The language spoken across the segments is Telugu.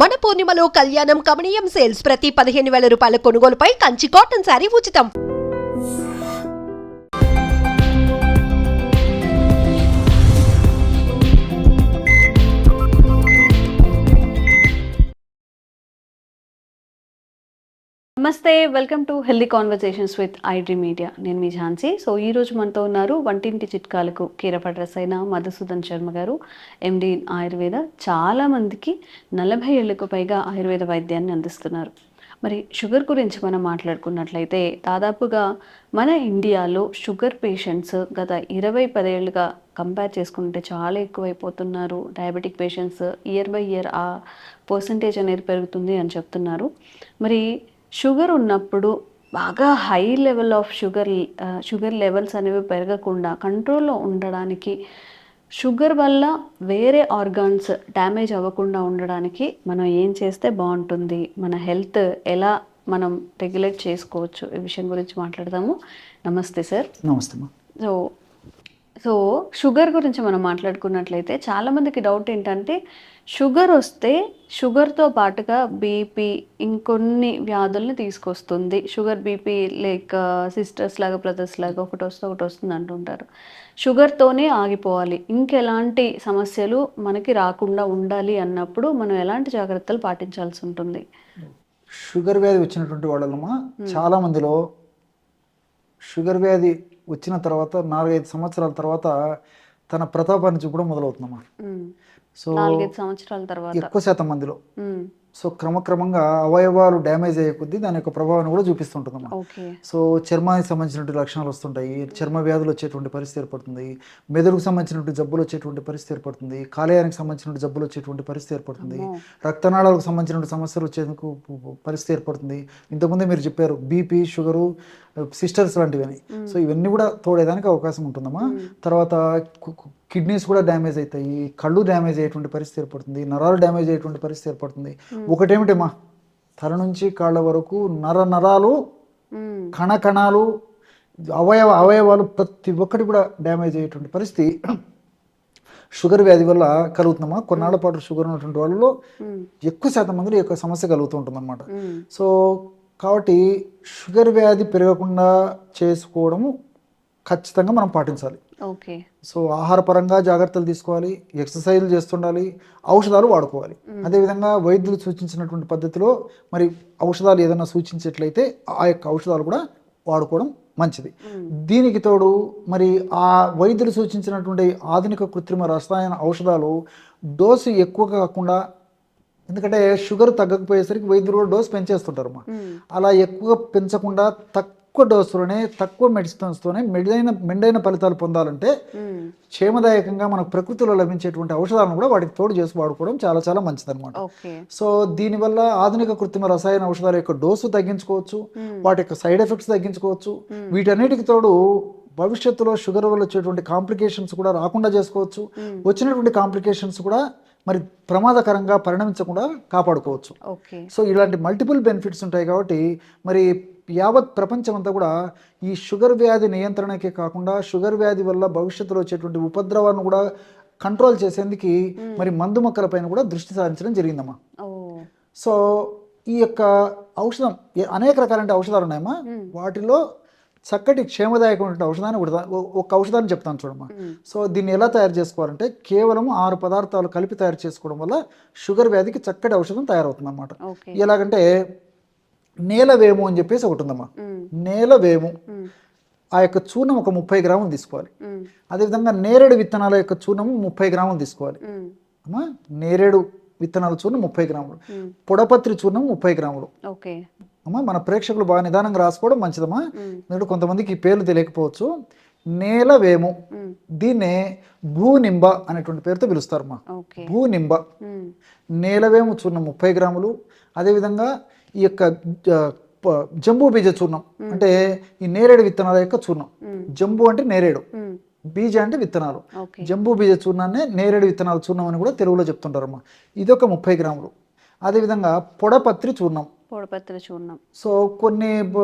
మన పూర్ణిమలో కళ్యాణం కమనీయం సేల్స్ ప్రతి పదిహేను వేల రూపాయల కొనుగోలుపై కంచి కాటన్ శారీ ఉచితం. నమస్తే welcome to healthy conversations with iDream media నేను మీ ఝాన్సీ. సో ఈ రోజు మనతో ఉన్నారు వంటింటి చిట్కాలకు కీరపడ్రస్ అయిన మధుసూదన్ శర్మ గారు ఎండి ఆయుర్వేద. చాలా మందికి నలభై ఏళ్ళకు పైగా ఆయుర్వేద వైద్యాన్ని అందిస్తున్నారు. మరి షుగర్ గురించి మనం మాట్లాడుకున్నట్లయితే దాదాపుగా మన ఇండియాలో షుగర్ పేషెంట్స్ గత ఇరవై పదేళ్ళుగా కంపేర్ చేసుకుంటే చాలా ఎక్కువైపోతున్నారు. Diabetic patients year by year ఆ పర్సంటేజ్ అనేది పెరుగుతుంది అని చెప్తున్నారు. మరి షుగర్ ఉన్నప్పుడు బాగా high level of sugar sugar levels అనేవి పెరగకుండా కంట్రోల్లో ఉండడానికి షుగర్ వల్ల వేరే ఆర్గాన్స్ డ్యామేజ్ అవ్వకుండా ఉండడానికి మనం ఏం చేస్తే బాగుంటుంది మన హెల్త్ ఎలా మనం రెగ్యులేట్ చేసుకోవచ్చు ఈ విషయం గురించి మాట్లాడదాము. నమస్తే సార్. నమస్తే సో సో షుగర్ గురించి మనం మాట్లాడుకున్నట్లయితే చాలామందికి డౌట్ ఏంటంటే షుగర్ వస్తే షుగర్తో పాటుగా బీపీ ఇంకొన్ని వ్యాధుల్ని తీసుకొస్తుంది. షుగర్ బీపీ లైక్ సిస్టర్స్ లాగా బ్రదర్స్ లాగా ఒకటి వస్తే ఒకటి వస్తుంది అంటుంటారు. షుగర్తోనే ఆగిపోవాలి. ఇంకెలాంటి సమస్యలు మనకి రాకుండా ఉండాలి అన్నప్పుడు మనం ఎలాంటి జాగ్రత్తలు పాటించాల్సి ఉంటుంది? షుగర్ వ్యాధి వచ్చినటువంటి వాళ్ళమ్మా చాలా మందిలో షుగర్ వ్యాధి వచ్చిన తర్వాత నాలుగైదు సంవత్సరాల తర్వాత తన ప్రతాపాన్ని చూపడం మొదలవుతుందమ్మా మ్మ్. సో సంవత్సరాల తర్వాత ఎక్కువ శాతం మందిలో. సో క్రమక్రమంగా అవయవాలు డ్యామేజ్ అయ్యే కొద్దీ దాని యొక్క ప్రభావాన్ని కూడా చూపిస్తుంటుందమ్మా ఓకే. సో చర్మానికి సంబంధించినటువంటి లక్షణాలు వస్తుంటాయి చర్మ వ్యాధులు వచ్చేటువంటి పరిస్థితి ఏర్పడుతుంది మెదడుకు సంబంధించినటువంటి జబ్బులు వచ్చేటువంటి పరిస్థితి ఏర్పడుతుంది కాలేయానికి సంబంధించినటువంటి జబ్బులు వచ్చేటువంటి పరిస్థితి ఏర్పడుతుంది. రక్తనాళాలకు సంబంధించినటువంటి సమస్యలు వచ్చేందుకు పరిస్థితి ఏర్పడుతుంది. ఇంతకుముందే మీరు చెప్పారు బీపీ షుగరు సిస్టర్స్ లాంటివి అని సో ఇవన్నీ కూడా తోడేదానికి అవకాశం ఉంటుందమ్మా. తర్వాత కిడ్నీస్ కూడా డ్యామేజ్ అవుతాయి కళ్ళు డ్యామేజ్ అయ్యేటువంటి పరిస్థితి ఏర్పడుతుంది నరాలు డ్యామేజ్ అయ్యేటువంటి పరిస్థితి ఏర్పడుతుంది. ఒకటేమిటమ్మా? తల నుంచి కాళ్ళ వరకు నర నరాలు. కణ కణాలు అవయవ అవయవాలు ప్రతి ఒక్కటి కూడా డ్యామేజ్ అయ్యేటువంటి పరిస్థితి. షుగర్ వ్యాధి వల్ల కలుగుతుందమ్మా. కొన్నాళ్ళ పాటు షుగర్ ఉన్నటువంటి వాళ్ళలో. ఎక్కువ శాతం మందిలో ఈ యొక్క సమస్య కలుగుతూ ఉంటుందన్నమాట. సో కాబట్టి షుగర్ వ్యాధి పెరగకుండా చేసుకోవడము ఖచ్చితంగా మనం పాటించాలి. ఓకే. సో ఆహారపరంగా జాగ్రత్తలు తీసుకోవాలి ఎక్సర్సైజ్లు చేస్తుండాలి ఔషధాలు వాడుకోవాలి. అదేవిధంగా వైద్యులు సూచించినటువంటి పద్ధతిలో మరి ఔషధాలు ఏదైనా సూచించేట్లయితే ఆ యొక్క ఔషధాలు కూడా వాడుకోవడం మంచిది. దీనికి తోడు మరి ఆ వైద్యులు సూచించినటువంటి ఆధునిక కృత్రిమ రసాయన ఔషధాలు డోసు ఎక్కువ కాకుండా ఎందుకంటే షుగర్ తగ్గకపోయేసరికి వైద్యులు కూడా డోసు పెంచేస్తుంటారు. అలా ఎక్కువ పెంచకుండా తక్కువ డోసులోనే తక్కువ మెడిసిన్స్తోనే మెడైన మెండైన ఫలితాలు పొందాలంటే. క్షేమదాయకంగా మనకు ప్రకృతిలో లభించేటువంటి ఔషధాలను కూడా వాటికి తోడు చేసి వాడుకోవడం చాలా చాలా మంచిదన్నమాట. సో దీనివల్ల ఆధునిక కృత్రిమ రసాయన ఔషధాల యొక్క డోసు తగ్గించుకోవచ్చు వాటి యొక్క సైడ్ ఎఫెక్ట్స్ తగ్గించుకోవచ్చు వీటన్నిటికి తోడు భవిష్యత్తులో షుగర్ వల్ల వచ్చేటువంటి కాంప్లికేషన్స్ కూడా రాకుండా చేసుకోవచ్చు వచ్చినటువంటి కాంప్లికేషన్స్ కూడా మరి ప్రమాదకరంగా పరిణమించకుండా కాపాడుకోవచ్చు. సో ఇలాంటి మల్టిపుల్ బెనిఫిట్స్ ఉంటాయి కాబట్టి మరి యావత్ ప్రపంచం అంతా కూడా ఈ షుగర్ వ్యాధి నియంత్రణకే కాకుండా షుగర్ వ్యాధి వల్ల భవిష్యత్తులో వచ్చేటువంటి ఉపద్రవాన్ని కూడా కంట్రోల్ చేసేందుకు మరి మందు మొక్కల పైన కూడా దృష్టి సారించడం జరిగిందమ్మా. సో ఈ యొక్క ఔషధం అనేక రకాలైన ఔషధాలు ఉన్నాయమ్మా. వాటిలో చక్కటి క్షేమదాయకమైన ఔషధాన్ని ఒ- ఒక ఔషధాన్ని చెప్తాను చూడమ్మా. సో దీన్ని ఎలా తయారు చేసుకోవాలంటే కేవలం ఆరు పదార్థాలు కలిపి తయారు చేసుకోవడం వల్ల షుగర్ వ్యాధికి చక్కటి ఔషధం తయారవుతుంది అనమాట ఎలాగంటే నేల వేము అని చెప్పేసి ఒకటి ఉందమ్మా మ్మ్. నేల వేము మ్మ్. ఆ యొక్క చూర్ణం ఒక ముప్పై గ్రాములు తీసుకోవాలి. అదేవిధంగా నేరేడు విత్తనాల యొక్క చూర్ణము ముప్పై గ్రాములు తీసుకోవాలి మ్మ్. అమ్మా నేరేడు విత్తనాల చూర్ణం ముప్పై గ్రాములు. పొడపత్రి చూర్ణం ముప్పై గ్రాములు అమ్మా మన ప్రేక్షకులు బాగా నిదానంగా రాసుకోవడం మంచిదమ్మా మ్మ్. ఎందుకంటే కొంతమందికి ఈ పేర్లు తెలియకపోవచ్చు నేల వేము. దీన్నే భూనింబ అనేటువంటి పేరుతో పిలుస్తారమ్మా ఓకే భూనింబ. నేలవేము చూర్ణం ముప్పై గ్రాములు అదేవిధంగా ఈ యొక్క జంబూ బీజ చూర్ణం. అంటే ఈ నేరేడు విత్తనాల యొక్క చూర్ణం. జంబూ అంటే నేరేడు. బీజ అంటే విత్తనాలు. జంబూ బీజ చూర్ణాన్ని నేరేడు విత్తనాల చూర్ణం అని కూడా తెలుగులో చెప్తుంటారమ్మా. ఇది ఒక ముప్పై గ్రాములు. అదేవిధంగా పొడపత్రి చూర్ణం. పొడపత్రి చూర్ణం. సో కొన్ని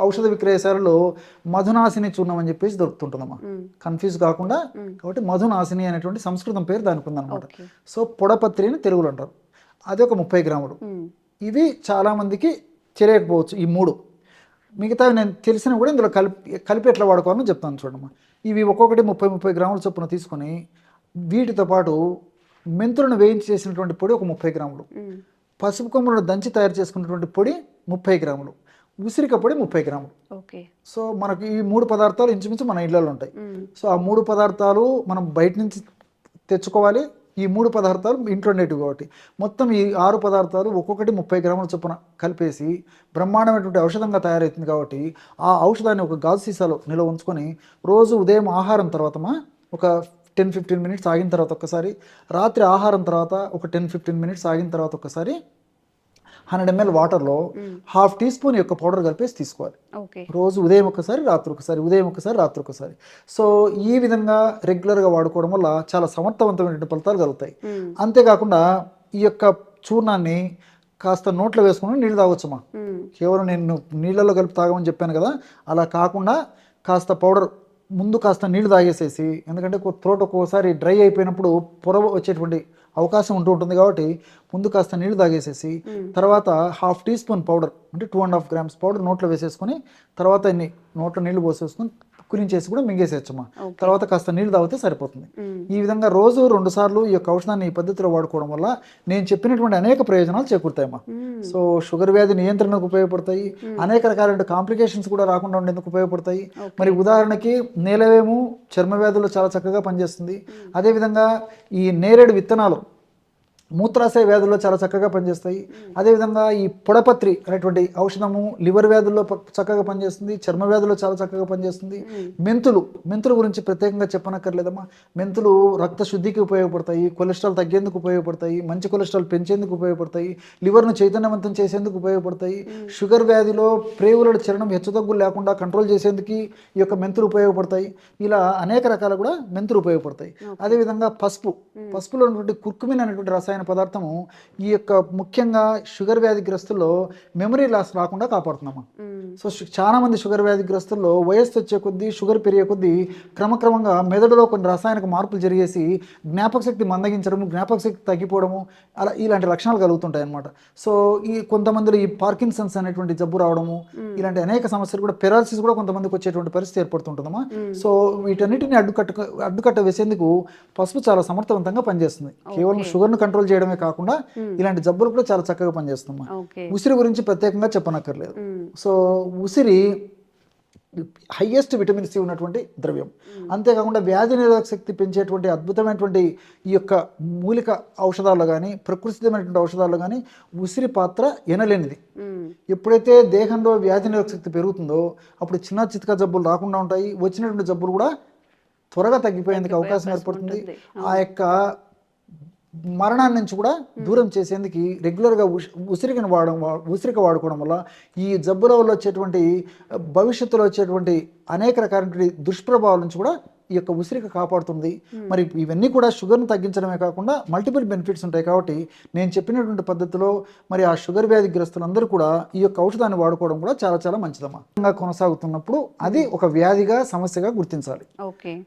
ఔషధ విక్రయశాలలో మధునాశిని చూర్ణం అని చెప్పేసి దొరుకుతుంటుందమ్మా. మ్మ్. కన్ఫ్యూజ్ కాకుండా కాబట్టి మధునాశిని అనేటువంటి సంస్కృతం పేరు దానికి ఉందన్నమాట. సో పొడపత్రి అని తెలుగులో అంటారు. అది ఒక ముప్పై గ్రాములు. ఇవి చాలామందికి తెలియకపోవచ్చు ఈ మూడు. మిగతా నేను తెలిసిన కూడా ఇందులో కలిపి కలిపి ఎట్లా వాడుకోవాలని చెప్తాను చూడమ్మా. ఇవి ఒక్కొక్కటి ముప్పై ముప్పై గ్రాముల చొప్పున తీసుకొని వీటితో పాటు మెంతులను వేయించి చేసినటువంటి పొడి ఒక ముప్పై గ్రాములు. పసుపు కొమ్మలను దంచి తయారు చేసుకున్నటువంటి పొడి ముప్పై గ్రాములు. ఉసిరిక పొడి ముప్పై గ్రాములు. ఓకే. సో మనకి ఈ మూడు పదార్థాలు ఇంచుమించు మన ఇళ్ళలో ఉంటాయి. సో ఆ మూడు పదార్థాలు మనం బయట నుంచి తెచ్చుకోవాలి. ఈ మూడు పదార్థాలు ఇంట్లో ఉండేటివి కాబట్టి. మొత్తం ఈ ఆరు పదార్థాలు ఒక్కొక్కటి ముప్పై గ్రాముల చొప్పున కలిపేసి బ్రహ్మాండమైనటువంటి ఔషధంగా తయారవుతుంది కాబట్టి ఆ ఔషధాన్ని ఒక గాజు సీసాలో నిల్వ ఉంచుకొని రోజు ఉదయం ఆహారం తర్వాతమా ఒక టెన్ ఫిఫ్టీన్ మినిట్స్ ఆగిన తర్వాత ఒక్కసారి రాత్రి ఆహారం తర్వాత ఒక టెన్ ఫిఫ్టీన్ మినిట్స్ ఆగిన తర్వాత ఒక్కసారి హండ్రెడ్ ఎంఎల్ వాటర్లో హాఫ్ టీ స్పూన్ యొక్క పౌడర్ కలిపేసి తీసుకోవాలి. రోజు ఉదయం ఒకసారి రాత్రి ఒకసారి ఉదయం ఒకసారి రాత్రి ఒకసారి. సో ఈ విధంగా రెగ్యులర్గా వాడుకోవడం వల్ల చాలా సమర్థవంతమైన ఫలితాలు కలుగుతాయి. అంతేకాకుండా ఈ యొక్క చూర్ణాన్ని కాస్త నోట్లో వేసుకుని నీళ్ళు తాగొచ్చమ్మా. మ్మ్. కేవలం నేను నీళ్ళలో కలిపి తాగమని చెప్పాను కదా అలా కాకుండా కాస్త పౌడర్ ముందు కాస్త నీళ్ళు తాగేసేసి ఎందుకంటే త్రోట్ ఒక్కోసారి డ్రై అయిపోయినప్పుడు పొర వచ్చేటువంటి అవకాశం ఉంటూ ఉంటుంది కాబట్టి ముందు కాస్త నీళ్ళు తాగేసేసి తర్వాత హాఫ్ టీ స్పూన్ పౌడర్ అంటే two and half grams powder నోట్లో వేసేసుకొని తర్వాత ఇన్ని నోట్లో నీళ్ళు పోసేసుకొని కురించేసి కూడా మింగేసేయచ్చమ్మా. తర్వాత కాస్త నీళ్ళు తాగితే సరిపోతుంది. ఈ విధంగా రోజు రెండు సార్లు ఈ యొక్క ఔషధాన్ని ఈ పద్ధతిలో వాడుకోవడం వల్ల నేను చెప్పినటువంటి అనేక ప్రయోజనాలు చేకూరుతాయమ్మా. మ్మ్. సో షుగర్ వ్యాధి నియంత్రణకు ఉపయోగపడతాయి. అనేక రకాలైన కాంప్లికేషన్స్ కూడా రాకుండా ఉండేందుకు ఉపయోగపడతాయి. మరి ఉదాహరణకి నేలవేము చర్మ వ్యాధుల్లో చాలా చక్కగా పనిచేస్తుంది. అదేవిధంగా ఈ నేరేడు విత్తనాలు మూత్రాశయ వ్యాధుల్లో చాలా చక్కగా పనిచేస్తాయి. అదేవిధంగా ఈ పొడపత్రి అనేటువంటి ఔషధము లివర్ వ్యాధుల్లో చక్కగా పనిచేస్తుంది. చర్మ వ్యాధుల్లో చాలా చక్కగా పనిచేస్తుంది. మెంతులు మెంతుల గురించి ప్రత్యేకంగా చెప్పనక్కర్లేదమ్మా. మెంతులు రక్త శుద్ధికి ఉపయోగపడతాయి. కొలెస్ట్రాల్ తగ్గేందుకు ఉపయోగపడతాయి. మంచి కొలెస్ట్రాల్ పెంచేందుకు ఉపయోగపడతాయి. లివర్ను చైతన్యవంతం చేసేందుకు ఉపయోగపడతాయి. షుగర్ వ్యాధిలో ప్రేవుల చలనం హెచ్చుతగ్గులు లేకుండా కంట్రోల్ చేసేందుకు ఈ యొక్క మెంతులు ఉపయోగపడతాయి. ఇలా అనేక రకాల కూడా మెంతులు ఉపయోగపడతాయి. అదేవిధంగా పసుపు. పసుపులో ఉన్నటువంటి కుర్కుమిన్ అనేటువంటి రసాయన పదార్థము ఈ యొక్క ముఖ్యంగా షుగర్ వ్యాధిగ్రస్తుల్లో మెమరీ లాస్ రాకుండా కాపాడుతున్నామా. సో చాలా మంది షుగర్ వ్యాధిగ్రస్తుల్లో వయస్సు వచ్చే కొద్దీ షుగర్ పెరిగే కొద్దీ క్రమక్రమంగా మెదడులో కొన్ని రాసాయనిక మార్పులు జరిగేసి జ్ఞాపక శక్తి మందగించడము జ్ఞాపక శక్తి తగ్గిపోవడము అలా ఇలాంటి లక్షణాలు కలుగుతుంటాయి అన్నమాట. సో ఈ కొంతమందిలో ఈ పార్కిన్సన్స్ అనేటువంటి జబ్బు రావడము ఇలాంటి అనేక సమస్యలు కూడా పెరాలసిస్ కూడా కొంతమందికి వచ్చేటువంటి పరిస్థితి ఏర్పడుతుంటుందమ్మా. సో వీటన్నిటిని అడ్డుకట్ట అడ్డుకట్ట వేసేందుకు పసుపు చాలా సమర్థవంతంగా పనిచేస్తుంది. కేవలం షుగర్ను కంట్రోల్ చేయడమే కాకుండా ఇలాంటి జబ్బులు కూడా చాలా చక్కగా పనిచేస్తుందమ్మా ఓకే. ఉసిరి గురించి ప్రత్యేకంగా చెప్పనక్కర్లేదు. సో ఉసిరి హయ్యెస్ట్ విటమిన్ సి ఉన్నటువంటి ద్రవ్యం. అంతేకాకుండా వ్యాధి నిరోధక శక్తి పెంచేటువంటి అద్భుతమైనటువంటి ఈ యొక్క మూలిక ఔషధాల్లో కానీ ప్రకృతిమైనటువంటి ఔషధాల్లో కానీ ఉసిరి పాత్ర ఎనలేనిది. ఎప్పుడైతే దేహంలో వ్యాధి నిరోధక శక్తి పెరుగుతుందో అప్పుడు చిన్న చితక జబ్బులు రాకుండా ఉంటాయి. వచ్చినటువంటి జబ్బులు కూడా త్వరగా తగ్గిపోయేందుకు అవకాశం ఏర్పడుతుంది. ఆ యొక్క మరణాన్ని నుంచి కూడా దూరం చేసేందుకు రెగ్యులర్గా ఉస్- ఉసిరికను వాడడం ఉసిరిక వాడుకోవడం వల్ల ఈ జబ్బుల వల్ల వచ్చేటువంటి భవిష్యత్తులో వచ్చేటువంటి అనేక రకాలైనటువంటి దుష్ప్రభావాల నుంచి కూడా ఈ యొక్క ఉసిరిక కాపాడుతుంది. మరి ఇవన్నీ కూడా షుగర్ని తగ్గించడమే కాకుండా మల్టిపుల్ బెనిఫిట్స్ ఉంటాయి కాబట్టి నేను చెప్పినటువంటి పద్ధతిలో మరి ఆ షుగర్ వ్యాధిగ్రస్తులందరూ కూడా ఈ యొక్క ఔషధాన్ని వాడుకోవడం కూడా చాలా చాలా మంచిదమ్మా. కొనసాగుతున్నప్పుడు అది ఒక వ్యాధిగా సమస్యగా గుర్తించాలి.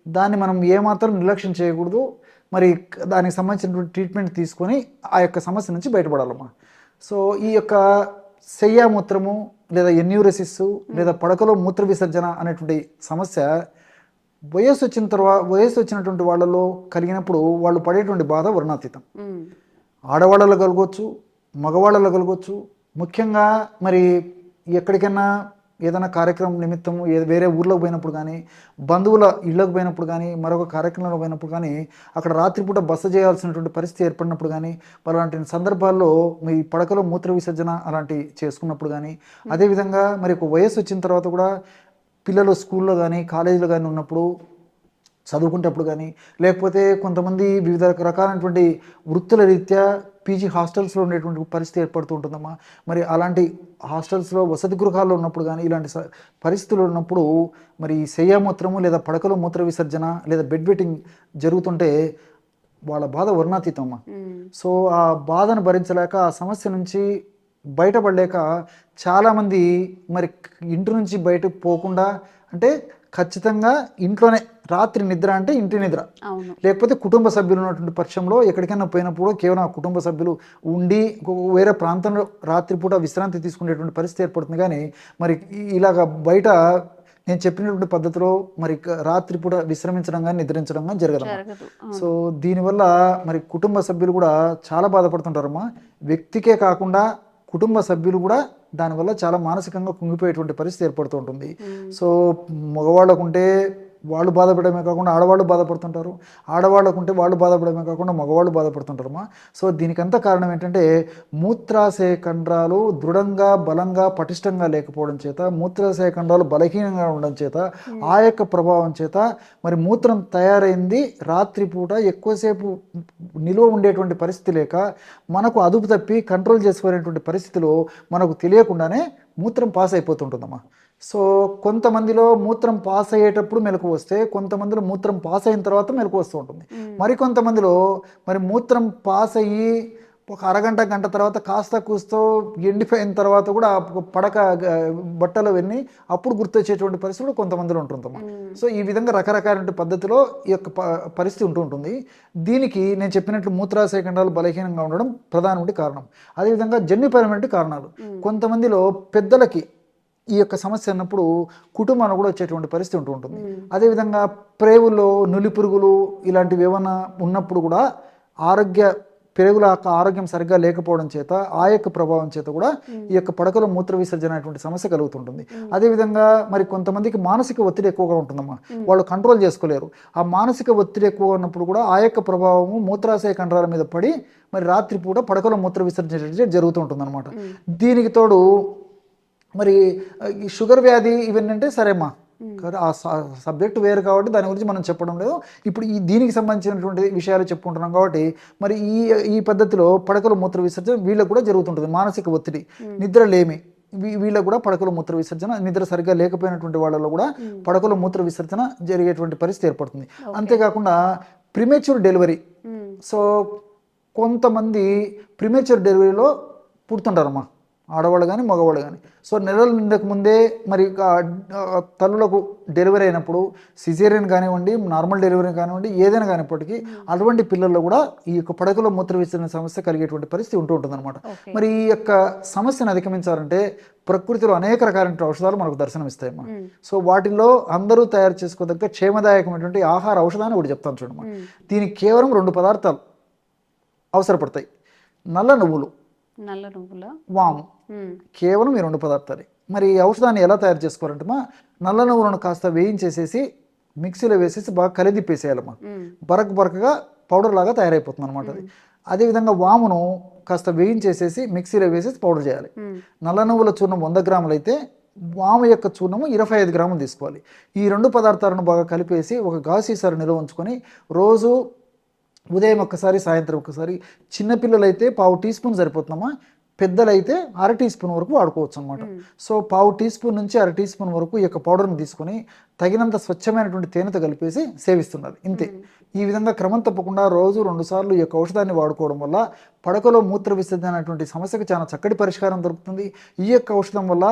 దాన్ని మనం ఏమాత్రం నిర్లక్ష్యం చేయకూడదు. మరి దానికి సంబంధించినటువంటి ట్రీట్మెంట్ తీసుకొని ఆ యొక్క సమస్య నుంచి బయటపడాలమ్మా సో ఈ యొక్క శయ్యామూత్రము లేదా ఎన్యూరసిస్ లేదా పడకలో మూత్ర విసర్జన అనేటువంటి సమస్య వయస్సు వచ్చిన తర్వాత వయస్సు వచ్చినటువంటి వాళ్ళలో కలిగినప్పుడు వాళ్ళు పడేటువంటి బాధ వర్ణాతీతం. ఆడవాళ్ళలో కలగవచ్చు మగవాళ్ళలో కలగవచ్చు ముఖ్యంగా మరి ఎక్కడికైనా ఏదైనా కార్యక్రమం నిమిత్తం ఏ వేరే ఊర్లోకి పోయినప్పుడు కానీ బంధువుల ఇళ్ళకు పోయినప్పుడు కానీ మరొక కార్యక్రమంలో పోయినప్పుడు కానీ అక్కడ రాత్రిపూట బస చేయాల్సినటువంటి పరిస్థితి ఏర్పడినప్పుడు కానీ అలాంటి సందర్భాల్లో మీ పడకలో మూత్ర విసర్జన అలాంటి చేసుకున్నప్పుడు కానీ అదేవిధంగా మరి ఒక వయసు వచ్చిన తర్వాత కూడా పిల్లలు స్కూల్లో కానీ కాలేజీలో కానీ ఉన్నప్పుడు చదువుకునేటప్పుడు కానీ లేకపోతే కొంతమంది వివిధ రకాలైనటువంటి వృత్తుల రీత్యా పీజీ హాస్టల్స్లో ఉండేటువంటి పరిస్థితి ఏర్పడుతూ ఉంటుందమ్మా మరి అలాంటి హాస్టల్స్లో వసతి గృహాల్లో ఉన్నప్పుడు కానీ ఇలాంటి పరిస్థితులు ఉన్నప్పుడు మరి శయ్యామూత్రము లేదా పడకలో మూత్ర విసర్జన లేదా బెడ్ వెట్టింగ్ జరుగుతుంటే వాళ్ళ బాధ వర్ణాతీతం అమ్మా మ్మ్. సో ఆ బాధను భరించలేక ఆ సమస్య నుంచి బయటపడలేక చాలామంది మరి ఇంటి నుంచి బయటకు పోకుండా అంటే ఖచ్చితంగా ఇంట్లోనే రాత్రి నిద్ర అంటే ఇంటి నిద్ర. లేకపోతే కుటుంబ సభ్యులు ఉన్నటువంటి పక్షంలో ఎక్కడికైనా పోయినప్పుడు కేవలం ఆ కుటుంబ సభ్యులు ఉండి వేరే ప్రాంతంలో రాత్రిపూట విశ్రాంతి తీసుకునేటువంటి పరిస్థితి ఏర్పడుతుంది. కానీ మరి ఇలాగ బయట నేను చెప్పినటువంటి పద్ధతిలో మరి రాత్రిపూట విశ్రమించడం కానీ నిద్రించడం కానీ జరగదు సో దీనివల్ల మరి కుటుంబ సభ్యులు కూడా చాలా బాధపడుతుంటారమ్మా. వ్యక్తికే కాకుండా కుటుంబ సభ్యులు కూడా దానివల్ల చాలా మానసికంగా కుంగిపోయేటువంటి పరిస్థితి ఏర్పడుతూ ఉంటుంది. సో మగవాళ్ళకు ఉంటే వాళ్ళు బాధపడమే కాకుండా ఆడవాళ్ళు బాధపడుతుంటారు. ఆడవాళ్ళకు ఉంటే వాళ్ళు బాధపడమే కాకుండా మగవాళ్ళు బాధపడుతుంటారమ్మా. సో దీనికంతా కారణం ఏంటంటే మూత్రాశయ కండరాలు దృఢంగా బలంగా పటిష్టంగా లేకపోవడం చేత మూత్రాశయ కండరాలు బలహీనంగా ఉండడం చేత ఆ యొక్క ప్రభావం చేత మరి మూత్రం తయారైంది. రాత్రిపూట ఎక్కువసేపు నిలువ ఉండేటువంటి పరిస్థితి లేక మనకు అదుపు తప్పి కంట్రోల్ చేసుకునేటువంటి పరిస్థితిలో మనకు తెలియకుండానే మూత్రం పాస్ అయిపోతుంటుందమ్మా. సో కొంతమందిలో మూత్రం పాస్ అయ్యేటప్పుడు మెలకు వస్తే కొంతమందిలో మూత్రం పాస్ అయిన తర్వాత మెలకు వస్తూ ఉంటుంది. మరి కొంతమందిలో మరి మూత్రం పాస్ అయ్యి ఒక అరగంట గంట తర్వాత కాస్త కూస్తో ఎండిపోయిన తర్వాత కూడా పడక బట్టలు అవన్నీ అప్పుడు గుర్తొచ్చేటువంటి పరిస్థితి కూడా కొంతమందిలో ఉంటుందమ్మా సో ఈ విధంగా రకరకాల పద్ధతిలో ఈ యొక్క పరిస్థితి ఉంటూ ఉంటుంది. దీనికి నేను చెప్పినట్లు మూత్రాశయ ఖండాలు బలహీనంగా ఉండడం ప్రధానమైన కారణం. అదేవిధంగా జన్యుపరమైన కారణాలు. కొంతమందిలో పెద్దలకి ఈ యొక్క సమస్య అన్నప్పుడు కుటుంబాన్ని కూడా వచ్చేటువంటి పరిస్థితి ఉంటూ ఉంటుంది. అదేవిధంగా ప్రేవుల్లో నులి పురుగులు ఇలాంటివి ఏమైనా ఉన్నప్పుడు కూడా ఆరోగ్య పెరుగుల యొక్క ఆరోగ్యం సరిగ్గా లేకపోవడం చేత ఆ యొక్క ప్రభావం చేత కూడా ఈ యొక్క పడకలో మూత్ర విసర్జన అనేటువంటి సమస్య కలుగుతుంటుంది. అదేవిధంగా మరి కొంతమందికి మానసిక ఒత్తిడి ఎక్కువగా ఉంటుందమ్మా. వాళ్ళు కంట్రోల్ చేసుకోలేరు. ఆ మానసిక ఒత్తిడి ఎక్కువ ఉన్నప్పుడు కూడా ఆ యొక్క ప్రభావము మూత్రాశయ కండరాల మీద పడి మరి రాత్రిపూట పడకలో మూత్ర విసర్జన జరుగుతూ ఉంటుంది దీనికి తోడు మరి షుగర్ వ్యాధి ఇవన్నీ అంటే సరేమ్మా. కానీ ఆ సబ్జెక్ట్ వేరు కాబట్టి దాని గురించి మనం చెప్పడం లేదు. ఇప్పుడు ఈ దీనికి సంబంధించినటువంటి విషయాలు చెప్పుకుంటున్నాం కాబట్టి మరి ఈ ఈ పద్ధతిలో పడకల మూత్ర విసర్జన వీళ్ళకు కూడా జరుగుతుంటుంది మానసిక ఒత్తిడి నిద్ర లేమి వీళ్ళకు కూడా పడకల మూత్ర విసర్జన నిద్ర సరిగ్గా లేకపోయినటువంటి వాళ్ళలో కూడా పడకల మూత్ర విసర్జన జరిగేటువంటి పరిస్థితి ఏర్పడుతుంది. అంతేకాకుండా ప్రిమేచ్యూర్ డెలివరీ. సో కొంతమంది ప్రిమేచర్ డెలివరీలో పుడుతుంటారమ్మా. ఆడవాళ్ళు కానీ మగవాళ్ళు కానీ. సో నెలలు నిండక ముందే మరి తల్లులకు డెలివరీ అయినప్పుడు సిజేరియన్ కానివ్వండి నార్మల్ డెలివరీ కానివ్వండి ఏదైనా కానిప్పటికీ అటువంటి పిల్లల్లో కూడా ఈ యొక్క పడకలో మూత్ర విసరణ సమస్య కలిగేటువంటి పరిస్థితి ఉంటూ ఉంటుంది మరి ఈ యొక్క సమస్యను అధిగమించాలంటే ప్రకృతిలో అనేక రకాలైన ఔషధాలు మనకు దర్శనమిస్తాయమ్మా. సో వాటిల్లో అందరూ తయారు చేసుకోదగ్గ క్షేమదాయకమైనటువంటి ఆహార ఔషధాన్ని ఒకటి చెప్తాను చూడమ్మా. దీనికి కేవలం రెండు పదార్థాలు అవసరపడతాయి. నల్ల నువ్వులు. నల్ల నువ్వుల? వాము. కేవలం ఈ రెండు పదార్థాలే. మరి ఈ ఔషధాన్ని ఎలా తయారు చేసుకోవాలంటే మా నల్ల నువ్వులను కాస్త వేయించేసేసి మిక్సీలో వేసేసి బాగా కలిదిప్పేసేయాలమ్మా బరక బరకగా పౌడర్ లాగా తయారైపోతుంది అనమాట అది అదేవిధంగా వామును కాస్త వేయించేసేసి మిక్సీలో వేసేసి పౌడర్ చేయాలి. నల్ల నువ్వుల చూర్ణం వంద గ్రాములు అయితే వాము యొక్క చూర్ణము ఇరవై ఐదు గ్రాములు తీసుకోవాలి. ఈ రెండు పదార్థాలను బాగా కలిపేసి ఒక గాజు సీసాలో నిల్వ ఉంచుకొని రోజు ఉదయం ఒక్కసారి సాయంత్రం ఒక్కసారి చిన్నపిల్లలైతే పావు టీ స్పూన్ సరిపోతుందమ్మా. పెద్దలైతే అర టీ స్పూన్ వరకు వాడుకోవచ్చు అనమాట సో పావు టీ స్పూన్ నుంచి అర టీ స్పూన్ వరకు ఈ యొక్క పౌడర్ని తీసుకొని తగినంత స్వచ్ఛమైనటువంటి తేనెతో కలిపేసి సేవిస్తున్నారు. ఇంతే. ఈ విధంగా క్రమం తప్పకుండా రోజు రెండు సార్లు ఈ యొక్క ఔషధాన్ని వాడుకోవడం వల్ల పడకలో మూత్ర విసర్జన అనేటువంటి సమస్యకు చాలా చక్కటి పరిష్కారం దొరుకుతుంది. ఈ యొక్క ఔషధం వల్ల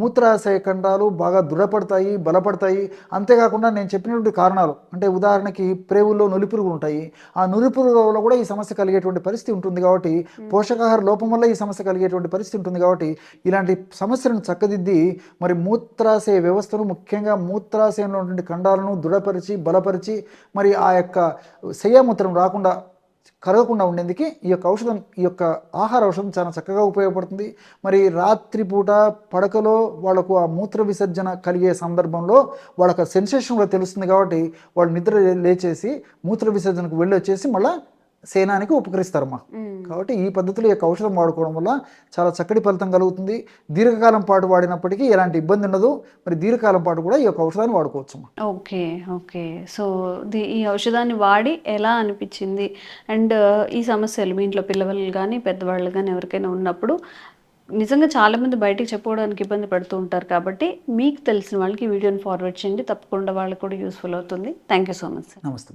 మూత్రాశయ ఖండాలు బాగా దృఢపడతాయి బలపడతాయి. అంతేకాకుండా నేను చెప్పినటువంటి కారణాలు అంటే ఉదాహరణకి ప్రేవుల్లో నులిపురుగులు ఉంటాయి. ఆ నులిపురుగుల వల్ల కూడా ఈ సమస్య కలిగేటువంటి పరిస్థితి ఉంటుంది కాబట్టి పోషకాహార లోపం వల్ల ఈ సమస్య కలిగేటువంటి పరిస్థితి ఉంటుంది కాబట్టి ఇలాంటి సమస్యలను చక్కదిద్ది మరి మూత్రాశయ వ్యవస్థను ముఖ్యంగా మూత్రాశయంలో ఉన్నటువంటి ఖండాలను దృఢపరిచి బలపరిచి మరి ఆ యొక్క శయ్యామూత్రం రాకుండా కరగకుండా ఉండేందుకు ఈ యొక్క ఔషధం ఈ యొక్క ఆహార ఔషధం చాలా చక్కగా ఉపయోగపడుతుంది. మరి రాత్రిపూట పడకలో వాళ్ళకు ఆ మూత్ర విసర్జన కలిగే సందర్భంలో వాళ్ళకి సెన్సేషన్ కూడా తెలుస్తుంది కాబట్టి వాళ్ళు నిద్ర లేచేసి మూత్ర విసర్జనకు వెళ్ళి వచ్చేసి మళ్ళీ సేనానికి ఉపకరిస్తారమ్మా. కాబట్టి ఈ పద్ధతిలో ఈ యొక్క ఔషధం వాడుకోవడం వల్ల చాలా చక్కటి ఫలితం కలుగుతుంది. దీర్ఘకాలం పాటు వాడినప్పటికీ ఎలాంటి ఇబ్బంది ఉండదు. మరి దీర్ఘకాలం పాటు కూడా ఈ యొక్క ఔషధాన్ని వాడుకోవచ్చు ఓకే ఓకే. సో ది ఈ ఔషధాన్ని వాడి ఎలా అనిపించింది? అండ్ ఈ సమస్యలు మీ ఇంట్లో పిల్లవాళ్ళు కానీ పెద్దవాళ్ళు కానీ ఎవరికైనా ఉన్నప్పుడు నిజంగా చాలా మంది బయటికి చెప్పుకోవడానికి ఇబ్బంది పడుతూ ఉంటారు కాబట్టి మీకు తెలిసిన వాళ్ళకి వీడియోని ఫార్వర్డ్ చేయండి. తప్పకుండా వాళ్ళకి కూడా యూస్ఫుల్ అవుతుంది. Thank you so much sir నమస్తే